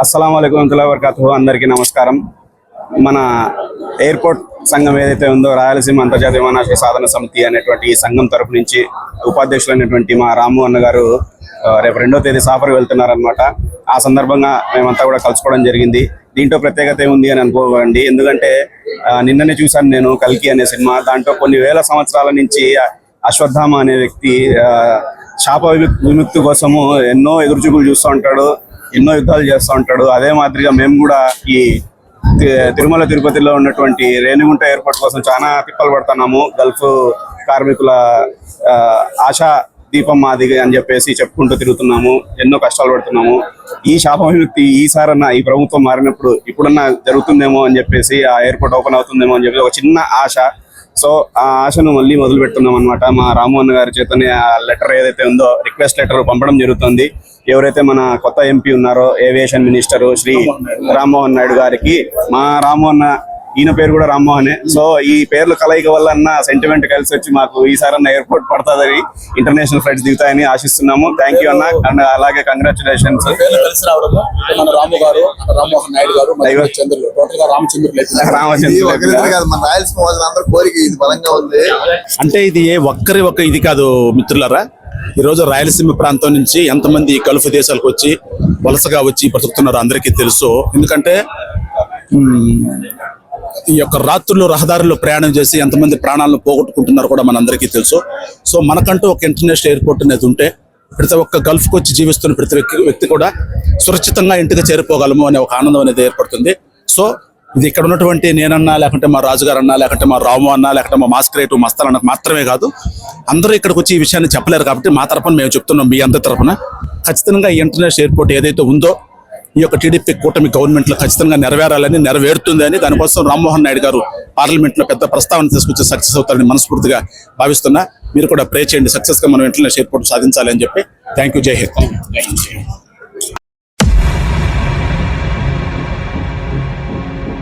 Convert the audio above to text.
అస్సలం అయికం వరకతు అందరికీ నమస్కారం. మన ఎయిర్పోర్ట్ సంఘం ఏదైతే ఉందో రాయలసీమ అంతర్జాతీయ విమానాశ్రయ సాధన సమితి అనేటువంటి ఈ సంఘం తరపు నుంచి ఉపాధ్యక్షులైనటువంటి మా రాము అన్న గారు రేపు రెండో తేదీ సాఫర్ వెళ్తున్నారనమాట ఆ సందర్భంగా మేమంతా కూడా కలుసుకోవడం జరిగింది. దీంట్లో ప్రత్యేకత ఏముంది అని అనుకోకండి. ఎందుకంటే నిన్ననే చూశాను నేను కల్కి అనే సినిమా. దాంట్లో కొన్ని వేల సంవత్సరాల నుంచి అశ్వత్థామ అనే వ్యక్తి శాప విముక్- విముక్తి కోసము ఎన్నో ఎదురుచూపులు చూస్తూ ఉంటాడు. ఎన్నో యుద్ధాలు చేస్తూ ఉంటాడు. అదే మాదిరిగా మేము కూడా ఈ తి- తిరుమల తిరుపతిలో ఉన్నటువంటి రేణిగుంట ఎయిర్పోర్ట్ కోసం చాలా తిప్పలు పడుతున్నాము. గల్ఫ్ కార్మికుల ఆ, ఆశా దీపం మాది అని చెప్పేసి చెప్పుకుంటూ తిరుగుతున్నాము. ఎన్నో కష్టాలు పడుతున్నాము. ఈ శాప విముక్తి ఈసారన్నా ఈ ప్రభుత్వం మారినప్పుడు ఇప్పుడన్నా జరుగుతుందేమో అని చెప్పేసి ఆ ఎయిర్పోర్ట్ ఓపెన్ అవుతుందేమో అని చెప్పి ఒక చిన్న ఆశ సో ఆ ఆశను మళ్ళీ మొదలు పెడుతున్నాం అనమాట మా రామ్మోహన్ గారి చేతనే ఆ లెటర్ ఏదైతే ఉందో రిక్వెస్ట్ లెటర్ పంపడం జరుగుతుంది. ఎవరైతే మన కొత్త ఎంపీ ఉన్నారో ఏవియేషన్ మినిస్టర్ శ్రీ రామ్మోహన్ నాయుడు. గారికి మా రామ్మోహన్ ఈయన పేరు కూడా రామ్మోహనే. సో ఈ పేర్లు కలయిక వల్ల అన్న సెంటిమెంట్ కలిసి వచ్చి మాకు ఈసారి అన్న ఎయిర్పోర్ట్ పడుతుందని ఇంటర్నేషనల్ ఫ్లైట్స్ దిగుతాయని ఆశిస్తున్నాము. థ్యాంక్ యూ అన్న. అండ్ అలాగే కంగ్రాచులేషన్స్ కలిసి మన రాము గారు రామ్మోహన్ నాయుడు గారు మరియు చంద్రులు. టోటల్గా రామచంద్రులు అయితే ఇది కోరిక బలంగా ఉంది. అంటే ఇది ఏ ఒక్కరి ఒక్క ఇది కాదు మిత్రులారా. ఈరోజు రాయలసీమ ప్రాంతం నుంచి ఎంతమంది గల్ఫ్ దేశాలకు వచ్చి వలసగా వచ్చి బ్రతుకుతున్నారో అందరికీ తెలుసు. ఎందుకంటే ఈ యొక్క రాత్రులు రహదారుల్లో ప్రయాణం చేసి ఎంతమంది ప్రాణాలను పోగొట్టుకుంటున్నారో కూడా మనందరికీ తెలుసు. సో మనకంటూ ఒక ఇంటర్నేషనల్ ఎయిర్పోర్ట్ అనేది ఉంటే ప్రతి ఒక్క గల్ఫ్కి వచ్చి జీవిస్తున్న ప్రతి వ్యక్తి- వ్యక్తి కూడా సురక్షితంగా ఇంటికి చేరిపోగలము అనే ఒక ఆనందం అనేది ఏర్పడుతుంది. సో ఇది ఇక్కడ ఉన్నటువంటి నేనన్నా లేకుంటే మా రాజుగారు అన్నా లేకుంటే మా రాము అన్నా లేకుంటే మా మాస్కరేట్ మస్తాన్ అన్న మాత్రమే కాదు. అందరూ ఇక్కడికి వచ్చి ఈ విషయాన్ని చెప్పలేరు కాబట్టి మా తరపున మేము చెప్తున్నాం మీ అందరి తరపున. ఖచ్చితంగా ఈ ఇంటర్నేషనల్ ఎయిర్పోర్ట్ ఏదైతే ఉందో ఈ యొక్క టీడీపీ కూటమి గవర్నమెంట్లో ఖచ్చితంగా నెరవేరాలని నెరవేరుతుంది అని దానికోసం రామ్మోహన్ నాయుడు గారు పార్లమెంట్లో పెద్ద ప్రస్తావన తీసుకొచ్చి సక్సెస్ అవుతారని మనస్ఫూర్తిగా భావిస్తున్నా. మీరు కూడా ప్రే చేయండి. సక్సెస్గా మనం వెంటనే ఎయిర్పోర్ట్ సాధించాలని చెప్పి. Thank you. జై హింద్.